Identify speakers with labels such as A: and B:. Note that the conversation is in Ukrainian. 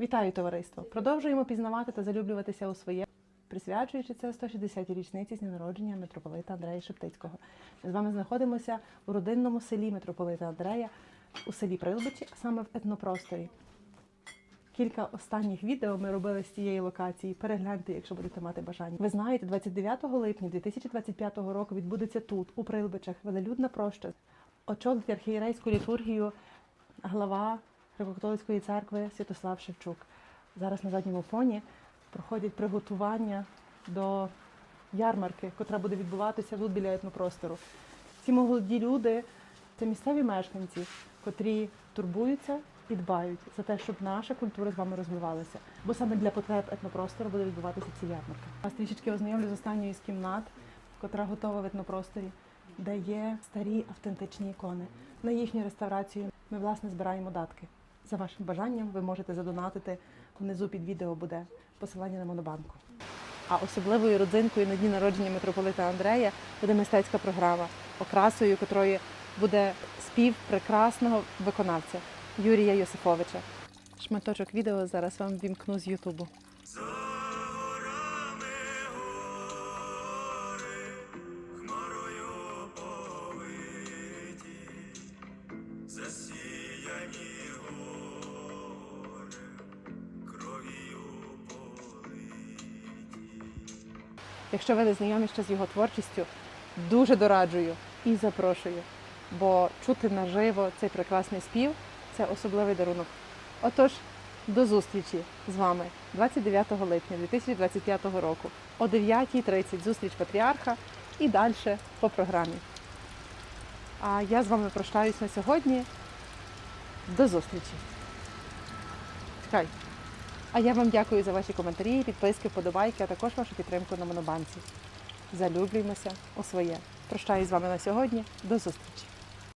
A: Вітаю товариство! Продовжуємо пізнавати та залюблюватися у своє, присвячуючи це 160-й річниці з народження митрополита Андрея Шептицького. Ми з вами знаходимося у родинному селі митрополита Андрея, у селі Прилбичі, а саме в етнопросторі. Кілька останніх відео ми робили з цієї локації. Перегляньте, якщо будете мати бажання. Ви знаєте, 29 липня 2025 року відбудеться тут, у Прилбичах, велелюдна проща. Очолить архієрейську літургію глава Греко-католицької церкви Святослав Шевчук. Зараз на задньому фоні проходять приготування до ярмарки, котра буде відбуватися тут біля етнопростору. Ці молоді люди це місцеві мешканці, котрі турбуються і дбають за те, щоб наша культура з вами розвивалася. Бо саме для потреб етнопростору буде відбуватися ці ярмарки. Вас трішечки ознайомлю з останньою з кімнат, котра готова в етнопросторі, де є старі автентичні ікони. На їхню реставрацію ми власне збираємо датки. За вашим бажанням ви можете задонатити. Внизу під відео буде посилання на монобанку. А особливою родзинкою на дні народження митрополита Андрея буде мистецька програма, окрасою котрої буде спів прекрасного виконавця Юрія Йосифовича. Шматочок відео зараз вам вімкну з Ютубу.
B: Засіяні гори,
A: Якщо ви не знайомі ще з його творчістю, дуже дораджую і запрошую, бо чути наживо цей прекрасний спів це особливий дарунок. Отож, до зустрічі з вами 29 липня 2025 року о 9.30 зустріч патріарха і далі по програмі. А я з вами прощаюсь на сьогодні. До зустрічі. Чекай. А я вам дякую за ваші коментарі, підписки, вподобайки, а також вашу підтримку на монобанці. Залюблюємося у своє. Прощаюсь з вами на сьогодні. До зустрічі!